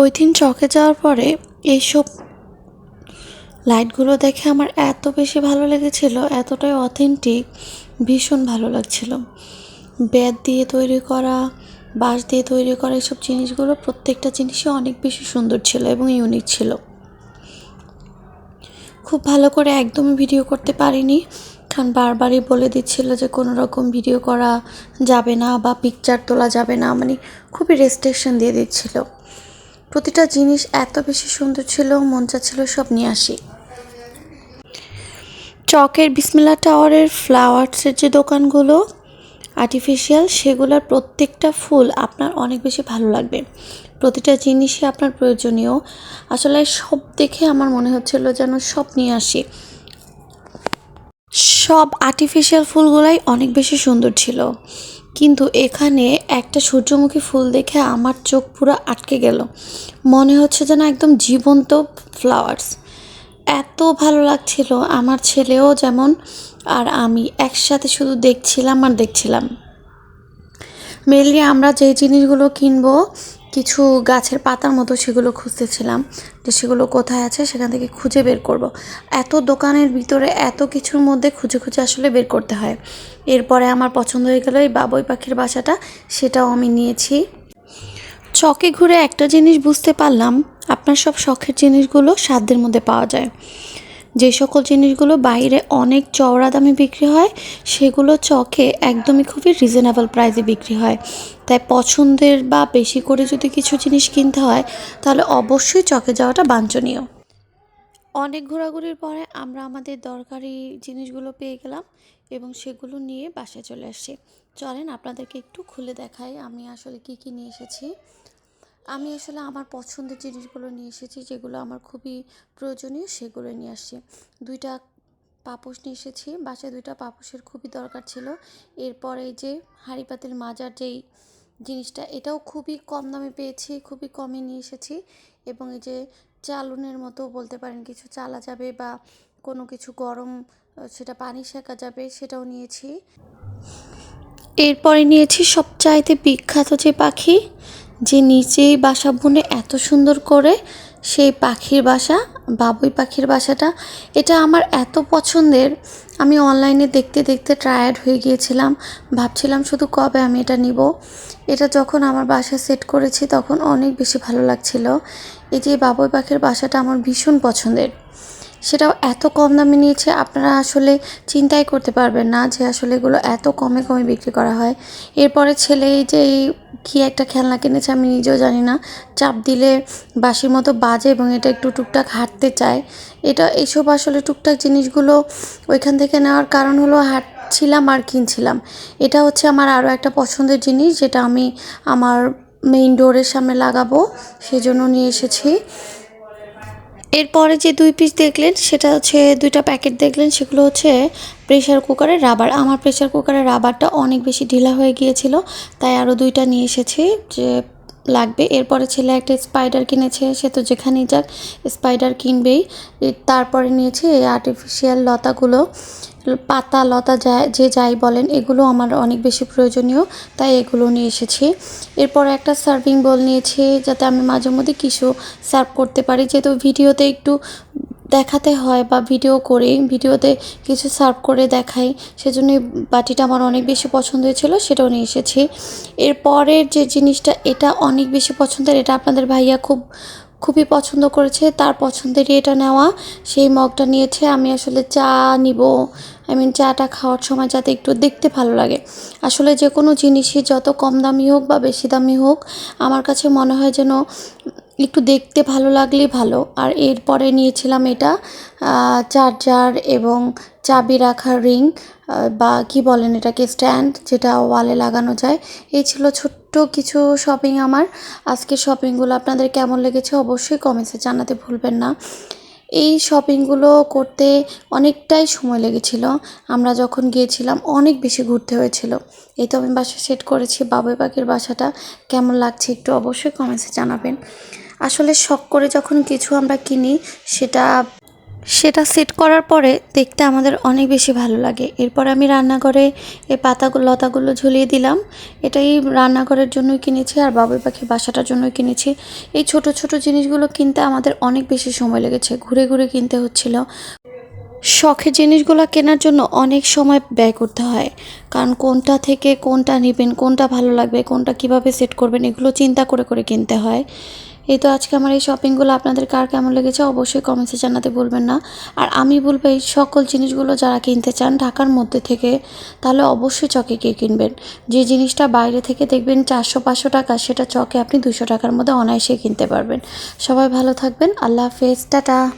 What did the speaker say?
ওই দিন চকে যাওয়ার পরে এইসব লাইটগুলো দেখে আমার এত বেশি ভালো লেগেছিল, এতটাই অথেন্টিক ভীষণ ভালো লাগছিল। বেত দিয়ে তৈরি করা, বাঁশ দিয়ে তৈরি করা এসব জিনিসগুলো প্রত্যেকটা জিনিসই অনেক বেশি সুন্দর ছিল এবং ইউনিক ছিল। খুব ভালো করে একদমই ভিডিও করতে পারিনি, কারণ বারবারই বলে দিচ্ছিল যে কোনো রকম ভিডিও করা যাবে না বা পিকচার তোলা যাবে না মানে খুবই রেস্ট্রিকশন দিয়ে দিচ্ছিল। প্রতিটা জিনিস এত বেশি সুন্দর ছিল, মন চাচ্ছিল সব নিয়ে আসি। চকের বিসমিল্লা টাওয়ারের ফ্লাওয়ার্সের যে দোকানগুলো আর্টিফিশিয়াল সেগুলোর প্রত্যেকটা ফুল আপনার অনেক বেশি ভালো লাগবে। প্রতিটা জিনিসই আপনার প্রয়োজনীয়। আসলে সব দেখে আমার মনে হচ্ছিল যেন সব নিয়ে আসি। সব আর্টিফিশিয়াল ফুলগুলাই অনেক বেশি সুন্দর ছিল। কিন্তু এখানে একটা সূর্যমুখী ফুল দেখে আমার চোখ পুরো আটকে গেল। মনে হচ্ছে যেন একদম জীবন্ত ফ্লাওয়ার্স। এত ভালো লাগছিল আমার ছেলেও যেমন, আর আমি একসাথে শুধু দেখছিলাম আর দেখছিলাম। মেনলি আমরা যে জিনিসগুলো কিনবো কিছু গাছের পাতার মতো সেগুলো খুঁজতেছিলাম যে সেগুলো কোথায় আছে, সেখান থেকে খুঁজে বের করব। এত দোকানের ভিতরে এত কিছুর মধ্যে খুঁজে খুঁজে আসলে বের করতে হয়। এরপরে আমার পছন্দ হয়ে গেল এই বাবুই পাখির বাসাটা, সেটাও আমি নিয়েছি। চকে ঘুরে একটা জিনিস বুঝতে পারলাম, আপনার সব শখের জিনিসগুলো সাধ্যের মধ্যে পাওয়া যায়। যে সকল জিনিসগুলো বাইরে অনেক চওড়া দামে বিক্রি হয়, সেগুলো চকে একদমই খুবই রিজনেবল প্রাইসে বিক্রি হয়। তাই পছন্দের বা বেশি করে যদি কিছু জিনিস কিনতে হয়, তাহলে অবশ্যই চকে যাওয়াটা বাঞ্ছনীয়। অনেক ঘোরাঘুরির পরে আমরা আমাদের দরকারি জিনিসগুলো পেয়ে গেলাম এবং সেগুলো নিয়ে বাসায় চলে আসছি। চলেন আপনাদেরকে একটু খুলে দেখাই আমি আসলে কি কি নিয়ে এসেছি। আমি আসলে আমার পছন্দের জিনিসগুলো নিয়ে এসেছি, যেগুলো আমার খুবই প্রয়োজনীয় সেগুলো নিয়ে আসছি। দুইটা পাপোশ নিয়ে এসেছি, বাসায় দুইটা পাপোশের খুবই দরকার ছিল। এরপরে যে হাঁড়ি পাতিল মাজার যেই জিনিসটা, এটাও খুবই কম দামে পেয়েছি, খুবই কমে নিয়ে এসেছি। এবং এই যে চালুনের মতো বলতে পারেন, কিছু চালা যাবে বা কোনো কিছু গরম সেটা পানি শেখা যাবে, সেটাও নিয়েছি। এরপরে নিয়েছি সবচাইতে বিখ্যাত যে পাখি যে নিচেই বাসা বুনে এত সুন্দর করে সেই পাখির বাসা, বাবুই পাখির বাসাটা, এটা আমার এত পছন্দের। আমি অনলাইনে দেখতে দেখতে ট্রায়ার্ড হয়ে গিয়েছিলাম। ভাবছিলাম শুধু কবে আমি এটা নিব। এটা যখন আমার বাসা সেট করেছি তখন অনেক বেশি ভালো লাগছিল। এই যে বাবুই পাখির বাসাটা আমার ভীষণ পছন্দের। সেটাও এত কম দামে নিয়েছে, আপনারা আসলে চিন্তাই করতে পারবেন না যে আসলে এগুলো এত কমে কমে বিক্রি করা হয়। এরপরে ছেলে এই যে এই কী একটা খেলনা কিনেছে আমি নিজেও জানি না। চাপ দিলে বাঁশির মতো বাজে এবং এটা একটু টুকটাক হাঁটতে চায়। এটা এইসব আসলে টুকটাক জিনিসগুলো ওইখান থেকে নেওয়ার কারণ হলো হাঁটছিলাম আর কিনছিলাম। এটা হচ্ছে আমার আরও একটা পছন্দের জিনিস যেটা আমি আমার মেইন ডোরের সামনে লাগাবো, সেজন্য নিয়ে এসেছি। এরপরে যে দুই পিস দেখলেন, সেটা হচ্ছে দুইটা প্যাকেট দেখলেন, সেগুলো হচ্ছে প্রেশার কুকারের রাবার আমার প্রেশার কুকারের রাবারটা অনেক বেশি ঢিলা হয়ে গিয়েছিল, তাই আরও দুইটা নিয়ে এসেছি যে লাগবে। এরপরে ছেলে একটা স্পাইডার কিনেছে, সে তো যেখানেই যাক স্পাইডার কিনবেই। তারপরে নিয়েছে এই আর্টিফিশিয়াল লতাগুলো। পাতা, লতা যায়, যে যাই বলেন, এগুলো আমার অনেক বেশি প্রয়োজনীয়, তাই এগুলো নিয়ে এসেছি। এরপর একটা সার্ভিং বল নিয়েছি, যাতে আমি মাঝে মধ্যে কিছু সার্ভ করতে পারি। যেহেতু ভিডিওতে একটু দেখাতে হয় বা ভিডিও করি, ভিডিওতে কিছু সার্ভ করে দেখাই, সেজন্য বাটিটা আমার অনেক বেশি পছন্দ হয়েছিল, সেটাও নিয়ে এসেছি। এরপরের যে জিনিসটা, এটা অনেক বেশি পছন্দের, এটা আপনাদের ভাইয়া খুব খুবই পছন্দ করেছে, তার পছন্দেরই এটা নেওয়া। সেই মগটা নিয়েছে, আমি আসলে চা নিব। আই মিন চাটা খাওয়ার সময় যাতে একটু দেখতে ভালো লাগে। আসলে যে কোনো জিনিসই যত কম দামি হোক বা বেশি দামি হোক, আমার কাছে মনে হয় যেন একটু দেখতে ভালো লাগলেই ভালো। আর এরপরে নিয়েছিলাম এটা চার্জার এবং চাবি রাখার রিং বা কি বলেন এটাকে, স্ট্যান্ড, যেটা ওয়ালে লাগানো যায়। এই ছিল ছোট্ট কিছু শপিং আমার। আজকে শপিংগুলো আপনাদের কেমন লেগেছে অবশ্যই কমেন্টসে জানাতে ভুলবেন না। এই শপিংগুলো করতে অনেকটাই সময় লেগেছিল। আমরা যখন গিয়েছিলাম, অনেক বেশি ঘুরতে হয়েছিল। এই তো আমি বাসা সেট করেছি, বাবুই পাখির বাসাটা। কেমন লাগছে একটু অবশ্যই কমেন্টসে জানাবেন। আসলে শখ করে যখন কিছু আমরা কিনি, সেটা সেটা সেট করার পরে দেখতে আমাদের অনেক বেশি ভালো লাগে। এরপর আমি রান্নাঘরে এই পাতাগুলো, লতাগুলো ঝুলিয়ে দিলাম। এটাই রান্নাঘরের জন্যই কিনেছি আর বাবুই পাখি বাসাটার জন্যই কিনেছি। এই ছোট ছোট জিনিসগুলো কিনতে আমাদের অনেক বেশি সময় লেগেছে। ঘুরে ঘুরে কিনতে হচ্ছিল। শখের জিনিসগুলো কেনার জন্য অনেক সময় ব্যয় করতে হয়। কারণ কোনটা থেকে কোনটা নেবেন, কোনটা ভালো লাগবে, কোনটা কীভাবে সেট করবেন, এগুলো চিন্তা করে করে কিনতে হয়। এই তো আজকে আমার এই শপিংগুলো আপনাদের কার কেমন লেগেছে অবশ্যই কমেন্টসে জানাতে বলবেন না। আর আমি বলব এই সকল জিনিসগুলো যারা কিনতে চান ঢাকার মধ্যে থেকে, তাহলে অবশ্যই চকে গিয়ে কিনবেন। যে জিনিসটা বাইরে থেকে দেখবেন চারশো, পাঁচশো টাকা, সেটা চকে আপনি দুশো টাকার মধ্যে অনায়াসে কিনতে পারবেন। সবাই ভালো থাকবেন, আল্লাহ হাফেজ, টাটা।